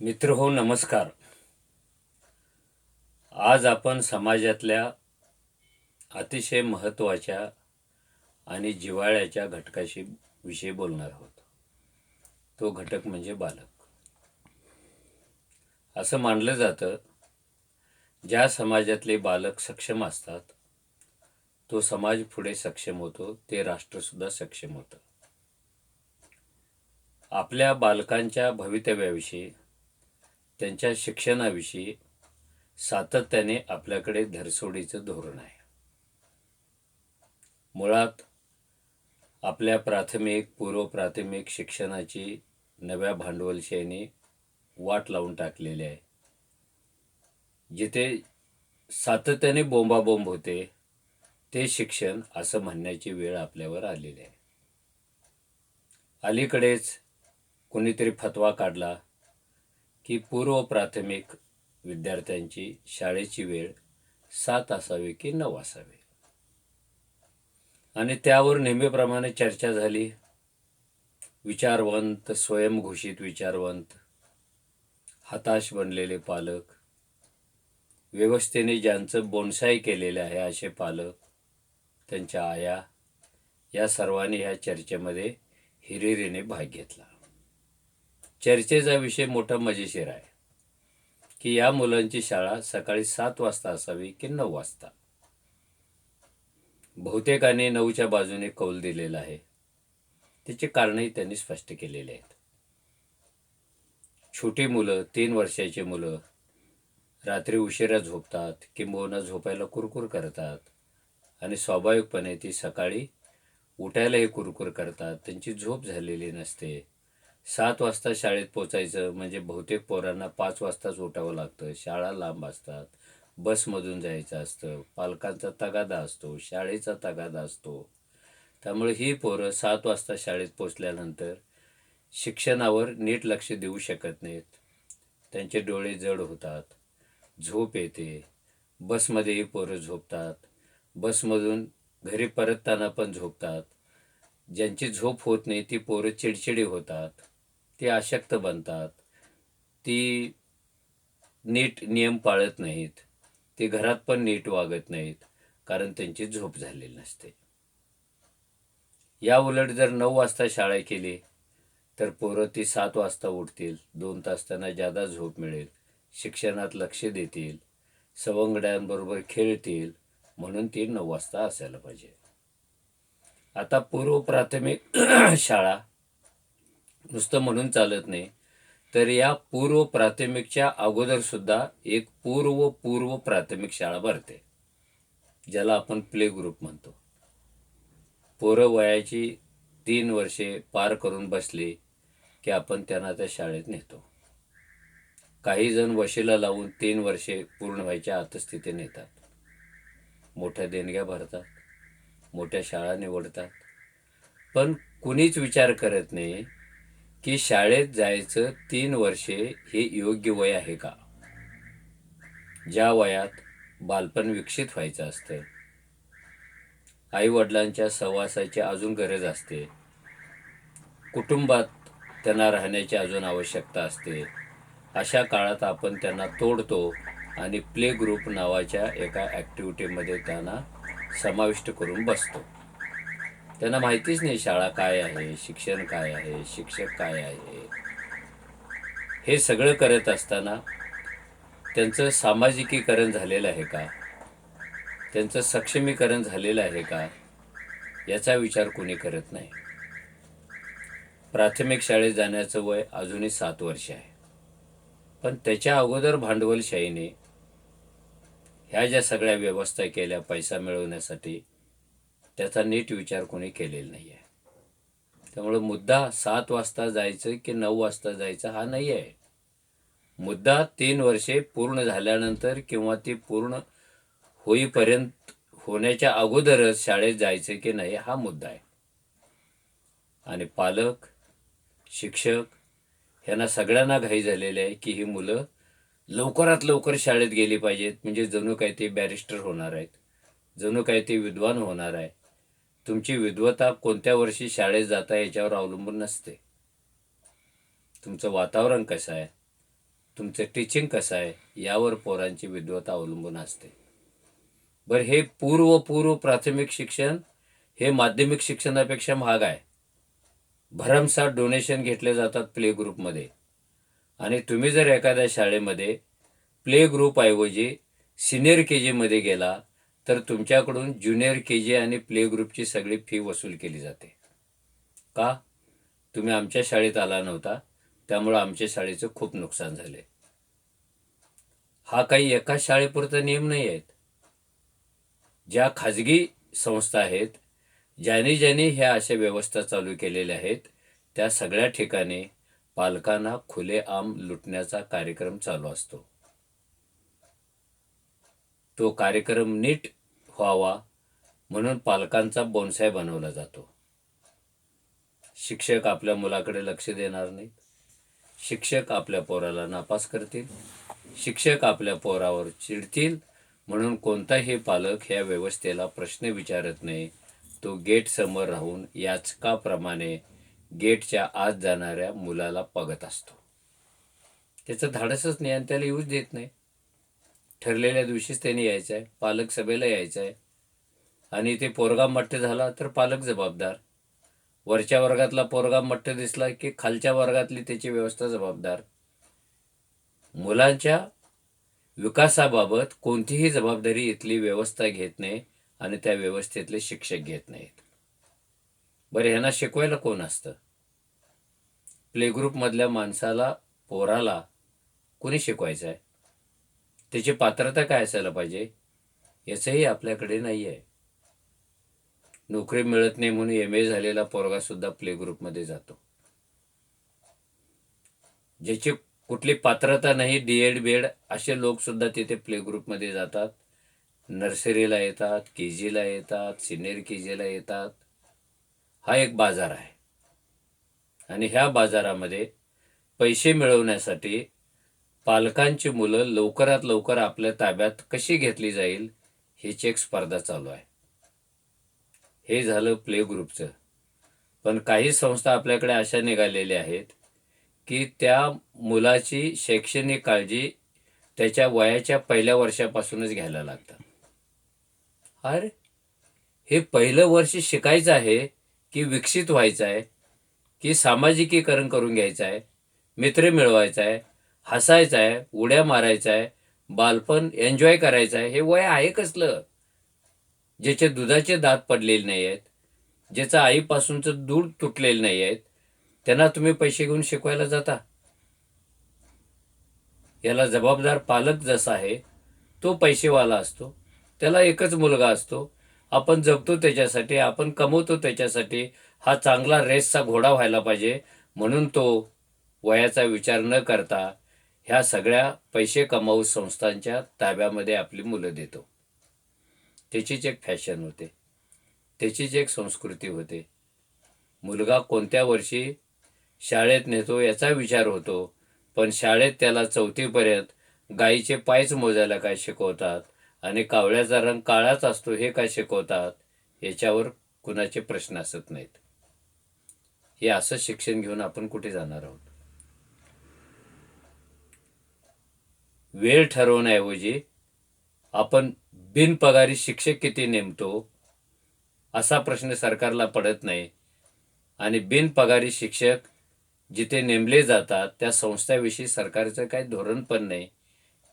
मित्र हो नमस्कार. आज आपण समाजातल्या अतिशय महत्त्वाच्या आणि जिव्हाळ्याच्या घटकाशी विषयी बोलणार आहोत. तो घटक म्हणजे बालक. असं मानलं जातं ज्या समाजातले बालक सक्षम असतात तो समाज पुढे सक्षम होतो ते राष्ट्रसुद्धा सक्षम होतं. आपल्या बालकांच्या भवितव्याविषयी त्यांच्या शिक्षणाविषयी सातत्याने आपल्याकडे धरसोडीचं धोरण आहे. मुळात आपल्या प्राथमिक पूर्व प्राथमिक शिक्षणाची नव्या भांडवलशाहीने वाट लावून टाकलेली आहे. जिथे सातत्याने बोंबाबोंब होते ते शिक्षण असं म्हणण्याची वेळ आपल्यावर आलेली आहे. अलीकडेच कोणीतरी फतवा काढला की पूर्व प्राथमिक विद्यार्थ्यांची शाळेची वेळ सात असावी की नऊ असावी? आणि त्यावर नेहमीप्रमाणे चर्चा झाली. विचारवंत स्वयंघोषित विचारवंत हताश बनलेले पालक व्यवस्थेने ज्यांचं बोनसाई केलेलं आहे असे पालक त्यांच्या आया या सर्वांनी ह्या चर्चेमध्ये हिरिरीने भाग घेतला. चर्चेचा विषय मोठा मजेशीर आहे. की या मुलांची शाळा सकाळी सात वाजता असावी की नऊ वाजता? बहुतेकाने नऊच्या बाजूने कौल दिलेला आहे. त्याची कारणही त्यांनी स्पष्ट केलेले आहेत. छोटी मुलं तीन वर्षाची मुलं रात्री उशिरा झोपतात किंबहुना झोपायला कुरकुर करतात आणि स्वाभाविकपणे ती सकाळी उठायलाही कुरकुर करतात. त्यांची झोप झालेली नसते. सात वाजता शाळेत पोचायचं म्हणजे बहुतेक पोरांना पाच वाजताच उठावं लागतं. शाळा लांब असतात. बसमधून जायचं असतं. पालकांचा तगादा असतो. शाळेचा तगादा असतो. त्यामुळे ही पोरं सात वाजता शाळेत पोचल्यानंतर शिक्षणावर नीट लक्ष देऊ शकत नाहीत. त्यांचे डोळे जड होतात. झोप येते. बसमध्येही पोरं झोपतात. बसमधून घरी परतताना पण झोपतात. ज्यांची झोप होत नाही ती पोरं चिडचिडी होतात. ते अशक्त बनतात. ती नीट नियम पाळत नाहीत. ते घरात पण नीट वागत नाहीत कारण त्यांची झोप झालेली नसते. या उलट जर नऊ वाजता शाळा केली तर पोरं ती सात वाजता उठतील. दोन तास त्यांना जादा झोप मिळेल शिक्षणात लक्ष देतील सवंगड्यांबरोबर खेळतील म्हणून ती नऊ वाजता असायला पाहिजे. आता पूर्व प्राथमिक शाळा नुसतं म्हणून चालत नाही. तर या पूर्व प्राथमिकच्या अगोदर सुद्धा एक पूर्व पूर्व प्राथमिक शाळा भरते. ज्याला आपण प्ले ग्रुप म्हणतो. पोरं वयाची तीन वर्षे पार करून बसली की आपण त्यांना त्या शाळेत नेतो. काही जण वशीला लावून तीन वर्षे पूर्ण व्हायच्या आतच नेतात. मोठ्या देणग्या भरतात. मोठ्या शाळा निवडतात. पण कुणीच विचार करत नाही की शाळेत जायचं तीन वर्षे हे योग्य वय आहे का? ज्या वयात बालपण विकसित व्हायचं असतं. आई वडिलांच्या सहवासाची अजून गरज असते. कुटुंबात त्यांना राहण्याची अजून आवश्यकता असते. अशा काळात आपण त्यांना तोडतो आणि प्ले ग्रुप नावाच्या एका ॲक्टिव्हिटीमध्ये त्यांना समाविष्ट करून बसतो. त्यांना माहितीच नाही शाळा काय आहे शिक्षण काय आहे शिक्षक काय आहे. हे सगळं करत असताना त्यांचं सामाजिकीकरण झालेलं आहे का? त्यांचं सक्षमीकरण झालेलं आहे का? याचा विचार कोणी करत नाही. प्राथमिक शाळेत जाण्याचं वय अजूनही सात वर्ष आहे. पण त्याच्या अगोदर भांडवलशाहीने ह्या ज्या सगळ्या व्यवस्था केल्या पैसा मिळवण्यासाठी त्याचा नीट विचार कोणी केलेला नाही आहे त्यामुळं मुद्दा सात वाजता जायचं की नऊ वाजता जायचं हा नाही आहे मुद्दा तीन वर्षे पूर्ण झाल्यानंतर किंवा ती पूर्ण होईपर्यंत होण्याच्या अगोदरच शाळेत जायचं की नाही हा मुद्दा आहे. आणि पालक शिक्षक यांना सगळ्यांना घाई झालेले आहे की ही मुलं लवकरात लवकर शाळेत गेली पाहिजेत. म्हणजे जणू काय ते बॅरिस्टर होणार आहेत जणू काय ते विद्वान होणार आहे तुमची विद्वता कोणत्या वर्षी शाळेत जाता याच्यावर अवलंबून नसते. तुमचं वातावरण कसं आहे? तुमचं टीचिंग कसं आहे? यावर पोरांची विद्वता अवलंबून असते. बरं हे पूर्व पूर्व प्राथमिक शिक्षण हे माध्यमिक शिक्षणापेक्षा महाग आहे. भरमसाठ डोनेशन घेतले जातात प्ले ग्रुपमध्ये आणि तुम्ही जर एखाद्या शाळेमध्ये प्ले ग्रुपऐवजी सिनियर के जीमध्ये गेला तर तुमच्याकडून ज्युनियर के जी आणि प्ले ग्रुपची सगळी फी वसूल केली जाते. का? तुम्ही आमच्या शाळेत आला नव्हता त्यामुळं आमच्या शाळेचं खूप नुकसान झाले हा काही एका शाळेपुरता नियम नाही आहेत ज्या खाजगी संस्था आहेत ज्याने ज्याने ह्या अशा व्यवस्था चालू केलेल्या आहेत त्या सगळ्या ठिकाणी पालकांना खुलेआम लुटण्याचा कार्यक्रम चालू असतो. तो कार्यक्रम नीट व्हावा म्हणून पालकांचा बोनसाय बनवला जातो. शिक्षक आपल्या मुलाकडे लक्ष देणार नाहीत. शिक्षक आपल्या पोराला नापास करतील. शिक्षक आपल्या पोरावर चिडतील म्हणून कोणताही पालक ह्या व्यवस्थेला प्रश्न विचारत नाही. तो गेट समोर राहून याचकाप्रमाणे गेटच्या आत जाणाऱ्या मुलाला बघत असतो. त्याचं धाडसच नाही आणि त्याला येऊच देत नाही. ठरलेल्या दिवशीच त्यांनी यायचं आहे पालक सभेला यायचं आहे आणि ते पोरगा मट्ट झाला तर पालक जबाबदार. वरच्या वर्गातला पोरगा मट्ट दिसला की खालच्या वर्गातली त्याची व्यवस्था जबाबदार. मुलांच्या विकासाबाबत कोणतीही जबाबदारी इथली व्यवस्था घेत नाही आणि त्या व्यवस्थेतले शिक्षक घेत नाहीत. बरं ह्यांना शिकवायला कोण असतं? प्लेग्रुपमधल्या माणसाला पोराला कोणी शिकवायचं आहे त्याची पात्रता काय असायला पाहिजे? याचंही आपल्याकडे नाही आहे नोकरी मिळत नाही म्हणून एम ए झालेला पोरगा सुद्धा प्ले ग्रुपमध्ये जातो. ज्याची कुठली पात्रता नाही डी एड बी एड असे लोक सुद्धा तिथे प्ले ग्रुपमध्ये जातात. नर्सरीला येतात के जीला येतात सिनियर के जीला येतात. हा एक बाजार आहे. आणि ह्या बाजारामध्ये पैसे मिळवण्यासाठी पालकांची मुलं लवकरात लवकर आपल्या ताब्यात कशी घेतली जाईल ह्याची एक स्पर्धा चालू आहे. हे झालं प्ले ग्रुपचं. पण काही संस्था आपल्याकडे अशा निघालेल्या आहेत की त्या मुलाची शैक्षणिक काळजी त्याच्या वयाच्या पहिल्या वर्षापासूनच घ्यायला लागतात. अरे हे पहिलं वर्ष शिकायचं आहे की विकसित व्हायचं आहे की सामाजिकीकरण करून घ्यायचं आहे मित्र मिळवायचा आहे हसायचं आहे उड्या मारायचं आहे बालपण एन्जॉय करायचं आहे हे वय आहे कसलं? ज्याचे दुधाचे दात पडलेले नाही आहेत ज्याचं आईपासूनचं दूध तुटलेलं नाही आहेत त्यांना तुम्ही पैसे घेऊन शिकवायला जाता? याला जबाबदार पालक जसा आहे तो पैसेवाला असतो त्याला एकच मुलगा असतो आपण जगतो त्याच्यासाठी आपण कमवतो त्याच्यासाठी हा चांगला रेसचा घोडा व्हायला पाहिजे म्हणून तो वयाचा विचार न करता ह्या सगळ्या पैसे कमावू संस्थांच्या ताब्यामध्ये आपली मुलं देतो. त्याचीच एक फॅशन होते. त्याचीच एक संस्कृती होते. मुलगा कोणत्या वर्षी शाळेत नेतो याचा विचार होतो पण शाळेत त्याला चौथीपर्यंत गाईचे पायच मोजायला काय शिकवतात आणि कावळ्याचा रंग काळाच असतो हे काय शिकवतात याच्यावर कुणाचे प्रश्न असत नाहीत. हे असं शिक्षण घेऊन आपण कुठे जाणार आहोत? वेळ ठरवण्याऐवजी आपण बिनपगारी शिक्षक किती नेमतो असा प्रश्न सरकारला पडत नाही. आणि बिनपगारी शिक्षक जिथे नेमले जातात त्या संस्थाविषयी सरकारचं काही धोरण पण नाही.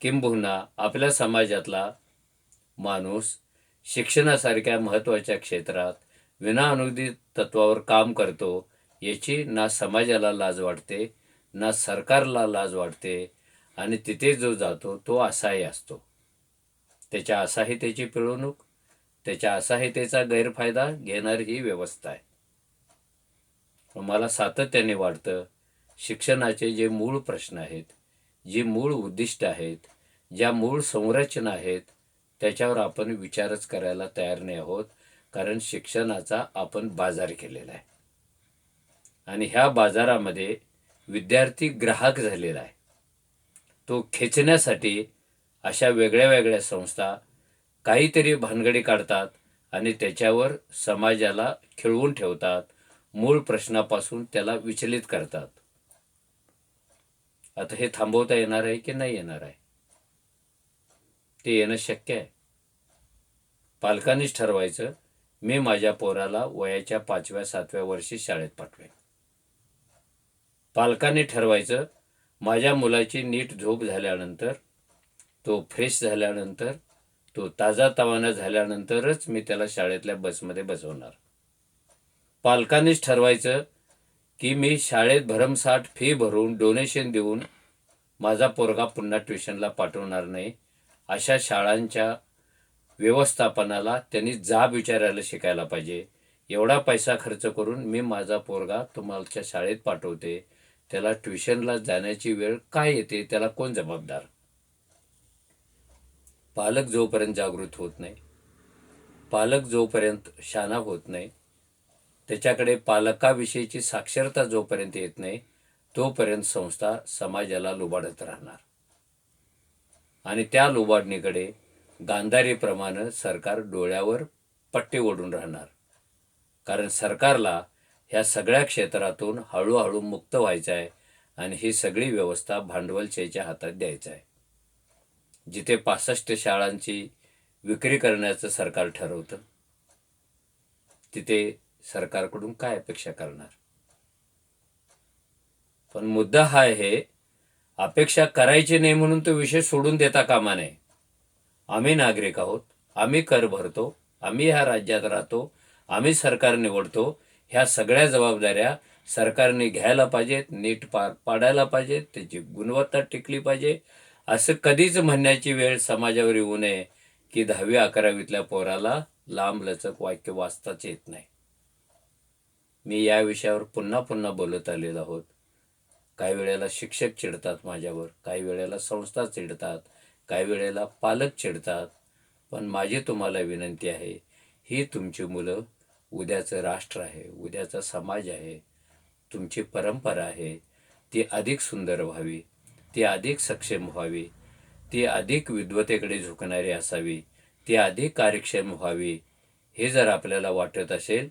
किंबहुना आपल्या समाजातला माणूस शिक्षणासारख्या महत्त्वाच्या क्षेत्रात विनाअनुदित तत्वावर काम करतो याची ना समाजाला लाज वाटते ना सरकारला लाज वाटते आणि तिथे जो जातो तो असाही असतो. त्याच्या असाहितेची पिळवणूक त्याच्या असाहितेचा गैरफायदा घेणारी ही व्यवस्था आहे. मला सातत्याने वाटतं शिक्षणाचे जे मूळ प्रश्न आहेत जी मूळ उद्दिष्ट आहेत ज्या मूळ संरचना आहेत त्याच्यावर आपण विचारच करायला तयार नाही आहोत कारण शिक्षणाचा आपण बाजार केलेला आहे. आणि ह्या बाजारामध्ये विद्यार्थी ग्राहक झालेला आहे. तो खेचण्यासाठी अशा वेगळ्या वेगळ्या संस्था काहीतरी भानगडी काढतात आणि त्याच्यावर समाजाला खिळवून ठेवतात. मूळ प्रश्नापासून त्याला विचलित करतात. आता हे थांबवता येणार आहे की नाही येणार आहे? ते येणं शक्य आहे. पालकांनीच ठरवायचं मी माझ्या पोराला वयाच्या पाचव्या सातव्या वर्षी शाळेत पाठवेन. पालकांनी ठरवायचं माझ्या मुलाची नीट झोप झाल्यानंतर तो फ्रेश झाल्यानंतर तो ताजा तवाना झाल्यानंतरच मी त्याला शाळेतल्या बसमध्ये बसवणार. पालकांनीच ठरवायचं की मी शाळेत भरमसाठ फी भरून डोनेशन देऊन माझा पोरगा पुन्हा ट्युशनला पाठवणार नाही अशा शाळांच्या व्यवस्थापनाला त्यांनी जाब विचारायला शिकायला पाहिजे. एवढा पैसा खर्च करून मी माझा पोरगा तुम्हाला शाळेत पाठवते. त्याला ट्युशनला जाण्याची वेळ काय येते त्याला कोण जबाबदार? पालक जोपर्यंत जागृत होत नाही पालक जोपर्यंत शाना होत नाही त्याच्याकडे पालकाविषयीची साक्षरता जोपर्यंत येत नाही तोपर्यंत संस्था समाजाला लुबाडत राहणार. आणि त्या लुबाडणीकडे गांधारीप्रमाणे सरकार डोळ्यावर पट्टे ओढून राहणार. कारण सरकारला ह्या सगळ्या क्षेत्रातून हळूहळू मुक्त व्हायचं आहे आणि ही सगळी व्यवस्था भांडवलशाहीच्या हातात द्यायचं आहे जिथे पासष्ट शाळांची विक्री करण्याचं सरकार ठरवतं तिथे सरकारकडून काय अपेक्षा करणार? पण मुद्दा हा आहे अपेक्षा करायची नाही म्हणून तो विषय सोडून देता कामा नये. आम्ही नागरिक आहोत आम्ही कर भरतो आम्ही ह्या राज्यात राहतो आम्ही सरकार निवडतो ह्या सगळ्या जबाबदाऱ्या सरकारने घ्यायला पाहिजेत नीट पार पाडायला पाहिजेत त्याची गुणवत्ता टिकली पाहिजे. असं कधीच म्हणण्याची वेळ समाजावर येऊ नये की दहावी अकरावीतल्या पोराला लांब लचक वाक्य वाचताच येत नाही. मी या विषयावर पुन्हा पुन्हा बोलत आलेलो आहोत. काही वेळेला शिक्षक चिडतात माझ्यावर काही वेळेला संस्था चिडतात काही वेळेला पालक चिडतात. पण माझी तुम्हाला विनंती आहे ही तुमची मुलं उद्याचं राष्ट्र आहे उद्याचा समाज आहे तुमची परंपरा आहे ती अधिक सुंदर व्हावी ती अधिक सक्षम व्हावी ती अधिक विद्वतेकडे झुकणारी असावी ती अधिक कार्यक्षम व्हावी हे जर आपल्याला वाटत असेल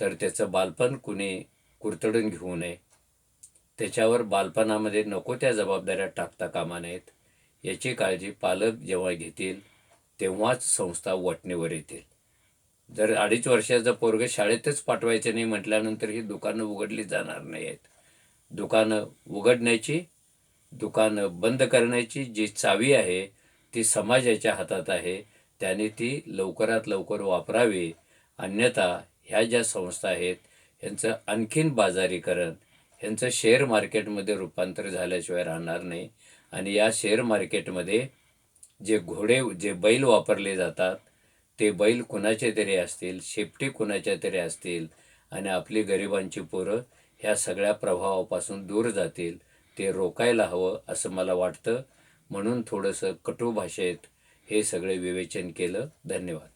तर त्याचं बालपण कुणी कुरतडून घेऊ नये. त्याच्यावर बालपणामध्ये नको त्या जबाबदाऱ्या टाकता कामा नयेत. याची काळजी पालक जेव्हा घेतील तेव्हाच संस्था वटणीवर येतील. जर अडीच वर्षाचं पोरग शाळेतच पाठवायचं नाही म्हटल्यानंतर ही दुकानं उघडली जाणार नाही आहेत दुकानं उघडण्याची दुकानं बंद करण्याची जी चावी आहे ती समाजाच्या हातात आहे त्याने ती लवकरात लवकर वापरावी. अन्यथा ह्या ज्या संस्था आहेत यांचं आणखीन बाजारीकरण यांचं शेअर मार्केटमध्ये रूपांतर झाल्याशिवाय राहणार नाही. आणि या शेअर मार्केटमध्ये जे घोडे जे बैल वापरले जातात ते बैल कुणाचे तरी असतील शेपटी कुणाच्या तरी असतील आणि आपली गरिबांची पोरं ह्या सगळ्या प्रभावापासून दूर जातील ते रोकायला हवं असं मला वाटतं. म्हणून थोडंसं कटू भाषेत हे सगळे विवेचन केलं. धन्यवाद.